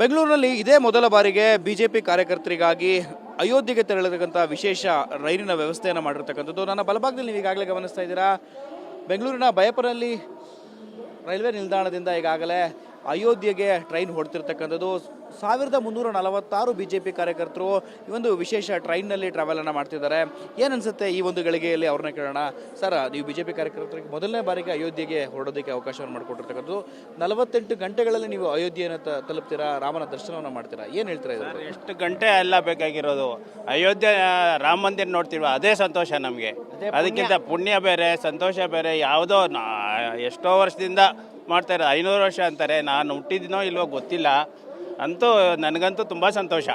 ಬೆಂಗಳೂರಿನಲ್ಲಿ ಇದೇ ಮೊದಲ ಬಾರಿಗೆ ಬಿಜೆಪಿ ಕಾರ್ಯಕರ್ತರಿಗಾಗಿ ಅಯೋಧ್ಯೆಗೆ ತೆರಳತಕ್ಕಂಥ ವಿಶೇಷ ರೈಲಿನ ವ್ಯವಸ್ಥೆಯನ್ನು ಮಾಡಿರ್ತಕ್ಕಂಥದ್ದು. ನನ್ನ ಬಲಭಾಗದಲ್ಲಿ ನೀವು ಈಗಾಗಲೇ ಗಮನಿಸ್ತಾ ಇದ್ದೀರಾ, ಬೆಂಗಳೂರಿನ ಬಯಪುರಲ್ಲಿ ರೈಲ್ವೆ ನಿಲ್ದಾಣದಿಂದ ಈಗಾಗಲೇ ಅಯೋಧ್ಯೆಗೆ ಟ್ರೈನ್ ಹೊಡ್ತಿರ್ತಕ್ಕಂಥದ್ದು. ಸಾವಿರದ ಮುನ್ನೂರ ನಲವತ್ತಾರು ಬಿ ಜೆ ಪಿ ಕಾರ್ಯಕರ್ತರು ಈ ಒಂದು ವಿಶೇಷ ಟ್ರೈನ್ನಲ್ಲಿ ಟ್ರಾವೆಲನ್ನು ಮಾಡ್ತಿದ್ದಾರೆ. ಏನನ್ಸುತ್ತೆ ಈ ಒಂದು ಗಳಿಗೆಯಲ್ಲಿ ಅವ್ರನ್ನ ಕೇಳೋಣ. ಸರ್ ನೀವು ಬಿ ಜೆ ಪಿ ಕಾರ್ಯಕರ್ತರಿಗೆ ಮೊದಲನೇ ಬಾರಿಗೆ ಅಯೋಧ್ಯೆಗೆ ಹೊರಡೋದಕ್ಕೆ ಅವಕಾಶವನ್ನು ಮಾಡಿಕೊಟ್ಟಿರ್ತಕ್ಕಂಥದ್ದು. ನಲವತ್ತೆಂಟು ಗಂಟೆಗಳಲ್ಲಿ ನೀವು ಅಯೋಧ್ಯೆಯನ್ನು ತ- ತಲುಪ್ತೀರಾ? ರಾಮನ ದರ್ಶನವನ್ನು ಮಾಡ್ತೀರಾ? ಏನು ಹೇಳ್ತೀರಾ ಸರ್ ಎಷ್ಟು ಗಂಟೆ ಎಲ್ಲ ಬೇಕಾಗಿರೋದು. ಅಯೋಧ್ಯೆ ರಾಮ ಮಂದಿರ ನೋಡ್ತೀವಿ ಅದೇ ಸಂತೋಷ ನಮಗೆ. ಅದಕ್ಕಿಂತ ಪುಣ್ಯ ಬೇರೆ ಸಂತೋಷ ಬೇರೆ ಯಾವುದೋ ಎಷ್ಟೋ ವರ್ಷದಿಂದ ಮಾಡ್ತಾರೆ ಐನೂರು ವರ್ಷ ಅಂತಾರೆ. ನಾನು ಹುಟ್ಟಿದ್ದೀನೋ ಇಲ್ವೋ ಗೊತ್ತಿಲ್ಲ. ಅಂತೂ ನನಗಂತೂ ತುಂಬ ಸಂತೋಷ.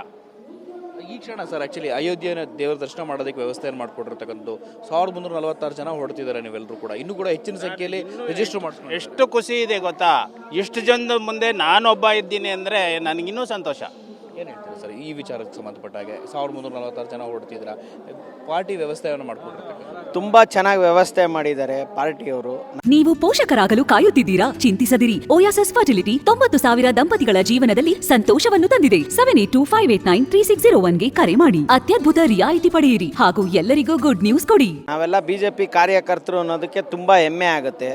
ಈ ಕ್ಷಣ ಸರ್ ಆ್ಯಕ್ಚುಲಿ ಅಯೋಧ್ಯೆಯನ್ನು ದೇವರ ದರ್ಶನ ಮಾಡೋದಕ್ಕೆ ವ್ಯವಸ್ಥೆಯನ್ನು ಮಾಡಿಕೊಟ್ಟಿರ್ತಕ್ಕಂಥದ್ದು. ಸಾವಿರದ ಮುನ್ನೂರ ನಲವತ್ತಾರು ಜನ ಹೊಡ್ತಿದ್ದಾರೆ ನೀವೆಲ್ಲರೂ ಕೂಡ. ಇನ್ನೂ ಕೂಡ ಹೆಚ್ಚಿನ ಸಂಖ್ಯೆಯಲ್ಲಿ ರಿಜಿಸ್ಟರ್ ಮಾಡಿಸ್ಕೊಂಡು ಎಷ್ಟು ಖುಷಿ ಇದೆ ಗೊತ್ತಾ? ಇಷ್ಟು ಜನದ ಮುಂದೆ ನಾನೊಬ್ಬ ಇದ್ದೀನಿ ಅಂದರೆ ನನಗಿನ್ನೂ ಸಂತೋಷ. ಏನು ಹೇಳ್ತೀರಾ ಸರ್? ಈ ವಿಚಾರಕ್ಕೆ ಸಂಬಂಧಪಟ್ಟ ಹಾಗೆ ಸಾವಿರದ ಮುನ್ನೂರ ನಲವತ್ತಾರು ಜನ ಹೊರಡ್ತಿದ್ರ ಪಾರ್ಟಿ ವ್ಯವಸ್ಥೆಯನ್ನು ಮಾಡಿಕೊಟ್ಟಿರ್ತಕ್ಕಂಥ ತುಂಬಾ ಚೆನ್ನಾಗಿ ವ್ಯವಸ್ಥೆ ಮಾಡಿದ್ದಾರೆ ಪಾರ್ಟಿಯವರು. ನೀವು ಪೋಷಕರಾಗಲು ಕಾಯುತ್ತಿದ್ದೀರಾ? ಚಿಂತಿಸದಿರಿ. ಓಯಾಸಸ್ ಫರ್ಟಿಲಿಟಿ ತೊಂಬತ್ತು ಸಾವಿರ ದಂಪತಿಗಳ ಜೀವನದಲ್ಲಿ ಸಂತೋಷವನ್ನು ತಂದಿದೆ. Seven eight two five eight nine three six zero ಒನ್ಗೆ ಕರೆ ಮಾಡಿ. ಅತ್ಯದ್ಭುತ ರಿಯಾಯಿತಿ ಪಡೆಯಿರಿ. ಹಾಗೂ ಎಲ್ಲರಿಗೂ ಗುಡ್ ನ್ಯೂಸ್ ಕೊಡಿ. ನಾವೆಲ್ಲ ಬಿಜೆಪಿ ಜೆ ಪಿ ಕಾರ್ಯಕರ್ತರು ಅನ್ನೋದಕ್ಕೆ ತುಂಬಾ ಹೆಮ್ಮೆ ಆಗುತ್ತೆ.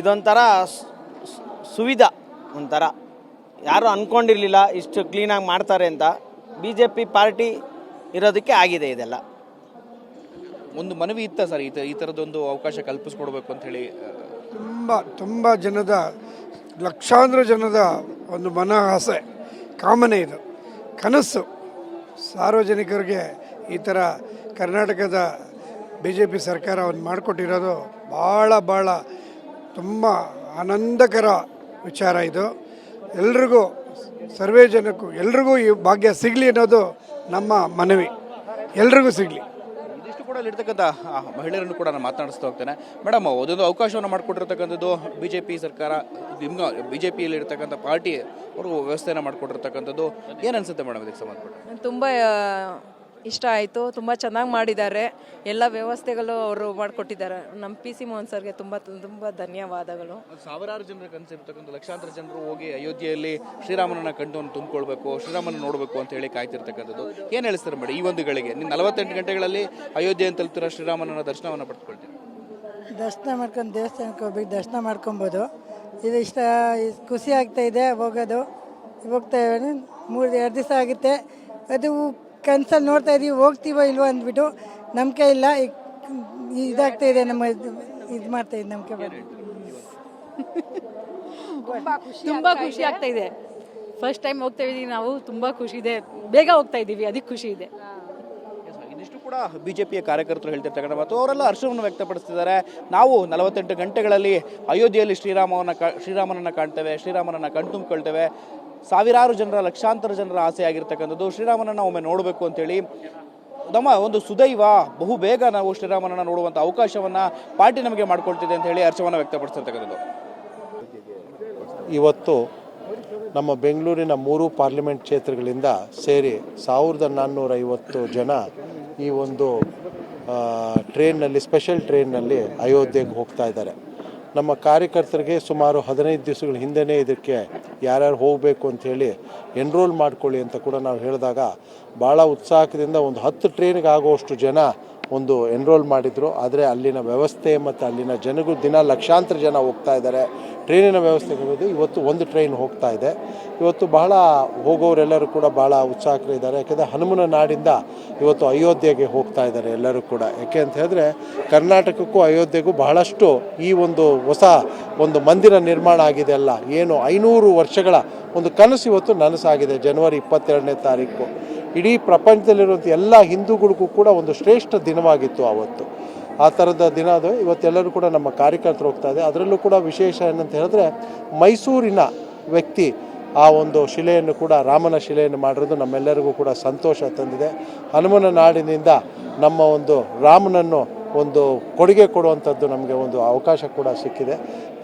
ಇದೊಂಥರ ಸುವಿಧ ಒಂಥರ. ಯಾರು ಅಂದ್ಕೊಂಡಿರಲಿಲ್ಲ ಇಷ್ಟು ಕ್ಲೀನಾಗಿ ಮಾಡ್ತಾರೆ ಅಂತ. ಬಿ ಜೆ ಪಿ ಪಾರ್ಟಿ ಇರೋದಕ್ಕೆ ಆಗಿದೆ ಇದೆಲ್ಲ. ಒಂದು ಮನವಿ ಇತ್ತ ಸರ್? ಈ ತ- ಈ ಥರದೊಂದು ಅವಕಾಶ ಕಲ್ಪಿಸ್ಕೊಡ್ಬೇಕು ಅಂತ ಹೇಳಿ ತುಂಬ ತುಂಬ ಜನದ ಲಕ್ಷಾಂತರ ಜನದ ಒಂದು ಮನ ಆಸೆ ಕಾಮನೆ ಇದು. ಕನಸು. ಸಾರ್ವಜನಿಕರಿಗೆ ಈ ಥರ ಕರ್ನಾಟಕದ ಬಿ ಜೆ ಪಿ ಸರ್ಕಾರ ಒಂದು ಮಾಡಿಕೊಟ್ಟಿರೋದು ಭಾಳ ಭಾಳ ತುಂಬ ಆನಂದಕರ ವಿಚಾರ ಇದು. ಎಲ್ರಿಗೂ ಸರ್ವೇ ಜನಕ್ಕೂ ಎಲ್ರಿಗೂ ಈ ಭಾಗ್ಯ ಸಿಗಲಿ ಅನ್ನೋದು ನಮ್ಮ ಮನವಿ. ಎಲ್ರಿಗೂ ಸಿಗಲಿ. ಇದಿಷ್ಟು ಕೂಡ ಇರ್ತಕ್ಕಂಥ ಮಹಿಳೆಯರನ್ನು ಕೂಡ ನಾನು ಮಾತನಾಡಿಸ್ತಾ ಹೋಗ್ತೇನೆ. ಮೇಡಮ್ ಅದೊಂದು ಅವಕಾಶವನ್ನು ಮಾಡಿಕೊಟ್ಟಿರ್ತಕ್ಕಂಥದ್ದು ಬಿ ಜೆ ಪಿ ಸರ್ಕಾರ ನಿಮ್ಮ ಬಿ ಜೆ ಪಿಯಲ್ಲಿ ಇರ್ತಕ್ಕಂಥ ಪಾರ್ಟಿ ಅವರು ವ್ಯವಸ್ಥೆಯನ್ನು ಮಾಡಿಕೊಟ್ಟಿರ್ತಕ್ಕಂಥದ್ದು ಏನು ಅನ್ಸುತ್ತೆ ಮೇಡಮ್ ಇದಕ್ಕೆ ಸಂಬಂಧಪಟ್ಟು ತುಂಬ ಇಷ್ಟ ಆಯಿತು. ತುಂಬ ಚೆನ್ನಾಗಿ ಮಾಡಿದ್ದಾರೆ. ಎಲ್ಲ ವ್ಯವಸ್ಥೆಗಳು ಅವರು ಮಾಡಿಕೊಟ್ಟಿದ್ದಾರೆ. ನಮ್ಮ ಪಿ ಸಿ ಮೋಹನ್ ಸರ್ಗೆ ತುಂಬ ತುಂಬ ಧನ್ಯವಾದಗಳು. ಸಾವಿರಾರು ಜನರ ಕನಸಿರ್ತಕ್ಕಂಥ ಲಕ್ಷಾಂತರ ಜನರು ಹೋಗಿ ಅಯೋಧ್ಯೆಯಲ್ಲಿ ಶ್ರೀರಾಮನನ್ನ ಕಂಡು ತುಂಬಿಕೊಳ್ಬೇಕು ಶ್ರೀರಾಮನ ನೋಡಬೇಕು ಅಂತ ಹೇಳಿ ಕಾಯ್ತಿರ್ತಕ್ಕಂಥದ್ದು. ಏನು ಹೇಳ್ತಾರೆ ಮೇಡಮ್ ಈ ಒಂದು ಗಳಿಗೆ? ನೀವು ನಲವತ್ತೆಂಟು ಗಂಟೆಗಳಲ್ಲಿ ಅಯೋಧ್ಯೆ ಅಂತ ತಲುಪ್ತೀರ ಶ್ರೀರಾಮನ ದರ್ಶನವನ್ನು ಪಡ್ಕೊಳ್ತೀರಿ? ದರ್ಶನ ಮಾಡ್ಕೊಂಡು ದೇವಸ್ಥಾನಕ್ಕೆ ಹೋಗ್ಬೇಕು ದರ್ಶನ ಮಾಡ್ಕೊಬೋದು. ಇದು ಇಷ್ಟ ಖುಷಿ ಆಗ್ತಾ ಇದೆ ಹೋಗೋದು. ಹೋಗ್ತಾ ಮೂರು ಎರಡು ದಿವಸ ಆಗುತ್ತೆ. ಅದು ಕನ್ಸಲ್ಲಿ ನೋಡ್ತಾ ಇದ್ದೀವಿ ಹೋಗ್ತೀವೋ ಇಲ್ವೋ ಅಂದ್ಬಿಟ್ಟು ನಂಬಿಕೆ ಇಲ್ಲ ಈಗ ಇದಾಗ್ತಾ ಇದೆ ನಮ್ಮ ಇದು ಮಾಡ್ತಾ ಇದೆ ನಂಬಿಕೆ ತುಂಬಾ ಖುಷಿ ಆಗ್ತಾ ಇದೆ. ಫಸ್ಟ್ ಟೈಮ್ ಹೋಗ್ತಾ ಇದೀವಿ ನಾವು ತುಂಬ ಖುಷಿ ಇದೆ. ಬೇಗ ಹೋಗ್ತಾ ಇದ್ದೀವಿ ಅದಕ್ಕೆ ಖುಷಿ ಇದೆ. ಇದಿಷ್ಟು ಕೂಡ ಬಿಜೆಪಿಯ ಕಾರ್ಯಕರ್ತರು ಹೇಳ್ತಿರ್ತಕ್ಕಂಥ ಮತ್ತು ಅವರೆಲ್ಲ ಹರ್ಷವನ್ನು ವ್ಯಕ್ತಪಡಿಸ್ತಿದ್ದಾರೆ. ನಾವು ನಲವತ್ತೆಂಟು ಗಂಟೆಗಳಲ್ಲಿ ಅಯೋಧ್ಯೆಯಲ್ಲಿ ಶ್ರೀರಾಮವನ್ನು ಶ್ರೀರಾಮನನ್ನು ಶ್ರೀರಾಮನನ್ನ ಕಾಣ್ತೇವೆ ಶ್ರೀರಾಮನನ್ನು ಕಣ್ತುಂಬಿಕೊಳ್ತೇವೆ. ಸಾವಿರಾರು ಜನರ, ಲಕ್ಷಾಂತರ ಜನರ ಆಸೆ ಆಗಿರ್ತಕ್ಕಂಥದ್ದು ಶ್ರೀರಾಮನನ್ನ ಒಮ್ಮೆ ನೋಡಬೇಕು ಅಂತೇಳಿ, ನಮ್ಮ ಒಂದು ಸುದೈವ, ಬಹು ಬೇಗ ನಾವು ಶ್ರೀರಾಮನನ್ನ ನೋಡುವಂಥ ಅವಕಾಶವನ್ನ ಪಾರ್ಟಿ ನಮಗೆ ಮಾಡ್ಕೊಳ್ತಿದೆ ಅಂತ ಹೇಳಿ ಹರ್ಷವನ್ನು ವ್ಯಕ್ತಪಡಿಸಿರ್ತಕ್ಕಂಥದ್ದು. ಇವತ್ತು ನಮ್ಮ ಬೆಂಗಳೂರಿನ ಮೂರು ಪಾರ್ಲಿಮೆಂಟ್ ಕ್ಷೇತ್ರಗಳಿಂದ ಸೇರಿ ಸಾವಿರದ ನಾನ್ನೂರ ಐವತ್ತು ಜನ ಈ ಒಂದು ಟ್ರೈನ್ನಲ್ಲಿ ಸ್ಪೆಷಲ್ ಟ್ರೈನ್ನಲ್ಲಿ ಅಯೋಧ್ಯೆಗೆ ಹೋಗ್ತಾ ಇದ್ದಾರೆ. ನಮ್ಮ ಕಾರ್ಯಕರ್ತರಿಗೆ ಸುಮಾರು ಹದಿನೈದು ದಿವಸಗಳ ಹಿಂದೆಯೇ ಇದಕ್ಕೆ ಯಾರ್ಯಾರು ಹೋಗಬೇಕು ಅಂಥೇಳಿ ಎನ್ರೋಲ್ ಮಾಡ್ಕೊಳ್ಳಿ ಅಂತ ಕೂಡ ನಾವು ಹೇಳಿದಾಗ ಭಾಳ ಉತ್ಸಾಹದಿಂದ ಒಂದು ಹತ್ತು ಟ್ರೈನ್ಗೆ ಆಗುವಷ್ಟು ಜನ ಒಂದು ಎನ್ರೋಲ್ ಮಾಡಿದರು, ಆದರೆ ಅಲ್ಲಿನ ವ್ಯವಸ್ಥೆ ಮತ್ತು ಅಲ್ಲಿನ ಜನಗಳು ದಿನ ಲಕ್ಷಾಂತರ ಜನ ಹೋಗ್ತಾ ಇದ್ದಾರೆ. ಟ್ರೈನಿನ ವ್ಯವಸ್ಥೆಗಳಿದೆ ಇವತ್ತು ಒಂದು ಟ್ರೈನ್ ಹೋಗ್ತಾ ಇದೆ. ಇವತ್ತು ಬಹಳ ಹೋಗೋರೆಲ್ಲರೂ ಕೂಡ ಭಾಳ ಉತ್ಸಾಹಕರಿದ್ದಾರೆ ಯಾಕೆಂದರೆ ಹನುಮನ ನಾಡಿಂದ ಇವತ್ತು ಅಯೋಧ್ಯೆಗೆ ಹೋಗ್ತಾ ಇದ್ದಾರೆ ಎಲ್ಲರೂ ಕೂಡ. ಯಾಕೆ ಅಂತ ಹೇಳಿದ್ರೆ, ಕರ್ನಾಟಕಕ್ಕೂ ಅಯೋಧ್ಯೆಗೂ ಬಹಳಷ್ಟು ಈ ಒಂದು ಹೊಸ ಒಂದು ಮಂದಿರ ನಿರ್ಮಾಣ ಆಗಿದೆ ಅಲ್ಲ. ಏನು ಐನೂರು ವರ್ಷಗಳ ಒಂದು ಕನಸು ಇವತ್ತು ನನಸಾಗಿದೆ, ಜನವರಿ ಇಪ್ಪತ್ತೆರಡನೇ ತಾರೀಕು. ಇಡೀ ಪ್ರಪಂಚದಲ್ಲಿರುವಂಥ ಎಲ್ಲ ಹಿಂದೂಗಳಿಗೂ ಕೂಡ ಒಂದು ಶ್ರೇಷ್ಠ ದಿನವಾಗಿತ್ತು ಆವತ್ತು. ಆ ಥರದ ದಿನ ಅದು. ಇವತ್ತೆಲ್ಲರೂ ಕೂಡ ನಮ್ಮ ಕಾರ್ಯಕರ್ತರು ಹೋಗ್ತಾ ಇದೆ ಅದರಲ್ಲೂ ಕೂಡ ವಿಶೇಷ ಏನಂತ ಹೇಳಿದ್ರೆ ಮೈಸೂರಿನ ವ್ಯಕ್ತಿ ಆ ಒಂದು ಶಿಲೆಯನ್ನು ಕೂಡ, ರಾಮನ ಶಿಲೆಯನ್ನು ಮಾಡಿರೋದು ನಮ್ಮೆಲ್ಲರಿಗೂ ಕೂಡ ಸಂತೋಷ ತಂದಿದೆ. ಹನುಮನ ನಾಡಿನಿಂದ ನಮ್ಮ ಒಂದು ರಾಮನನ್ನು ಒಂದು ಕೊಡುಗೆ ಕೊಡುವಂಥದ್ದು ನಮಗೆ ಒಂದು ಅವಕಾಶ ಕೂಡ ಸಿಕ್ಕಿದೆ.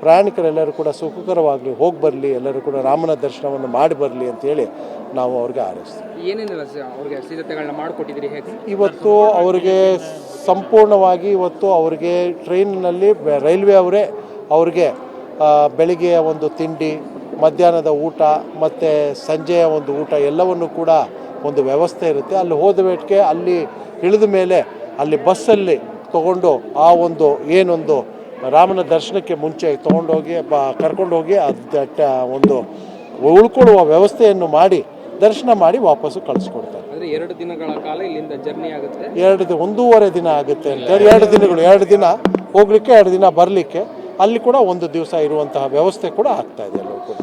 ಪ್ರಯಾಣಿಕರೆಲ್ಲರೂ ಕೂಡ ಸುಖಕರವಾಗಲಿ ಹೋಗಿ ಬರಲಿ ಎಲ್ಲರೂ ಕೂಡ ರಾಮನ ದರ್ಶನವನ್ನು ಮಾಡಿ ಬರಲಿ ಅಂತೇಳಿ ನಾವು ಅವ್ರಿಗೆ ಹೇಗೆ? ಇವತ್ತು ಅವರಿಗೆ ಸಂಪೂರ್ಣವಾಗಿ ಇವತ್ತು ಅವರಿಗೆ ಟ್ರೈನ್ನಲ್ಲಿ ರೈಲ್ವೆ ಅವರೇ ಅವ್ರಿಗೆ ಬೆಳಿಗ್ಗೆಯ ಒಂದು ತಿಂಡಿ ಮಧ್ಯಾಹ್ನದ ಊಟ ಮತ್ತು ಸಂಜೆಯ ಒಂದು ಊಟ ಎಲ್ಲವನ್ನು ಕೂಡ ಒಂದು ವ್ಯವಸ್ಥೆ ಇರುತ್ತೆ. ಅಲ್ಲಿ ಹೋದ ಮೇಟ್ಗೆ ಅಲ್ಲಿ ಇಳಿದ ಮೇಲೆ ಅಲ್ಲಿ ಬಸ್ಸಲ್ಲಿ ತಗೊಂಡು ಆ ಒಂದು ಏನೊಂದು ರಾಮನ ದರ್ಶನಕ್ಕೆ ಮುಂಚೆ ತೊಗೊಂಡೋಗಿ ಬ ಕರ್ಕೊಂಡೋಗಿ ಅದು ಒಂದು ಉಳ್ಕೊಳ್ಳುವ ವ್ಯವಸ್ಥೆಯನ್ನು ಮಾಡಿ ದರ್ಶನ ಮಾಡಿ ವಾಪಸ್ಸು ಕಳಿಸ್ಕೊಡ್ತಾರೆ. ಎರಡು ದಿನಗಳ ಕಾಲ ಇಲ್ಲಿಂದ ಜರ್ನಿ ಆಗುತ್ತೆ? ಎರಡು ದಿನ ಒಂದೂವರೆ ದಿನ ಆಗುತ್ತೆ ಅಂತ ಎರಡು ದಿನಗಳು ಎರಡು ದಿನ ಹೋಗ್ಲಿಕ್ಕೆ ಎರಡು ದಿನ ಬರಲಿಕ್ಕೆ ಅಲ್ಲಿ ಕೂಡ ಒಂದು ದಿವಸ ಇರುವಂತಹ ವ್ಯವಸ್ಥೆ ಕೂಡ ಆಗ್ತಾ ಇದೆ ಎಲ್ಲವೂ ಕೂಡ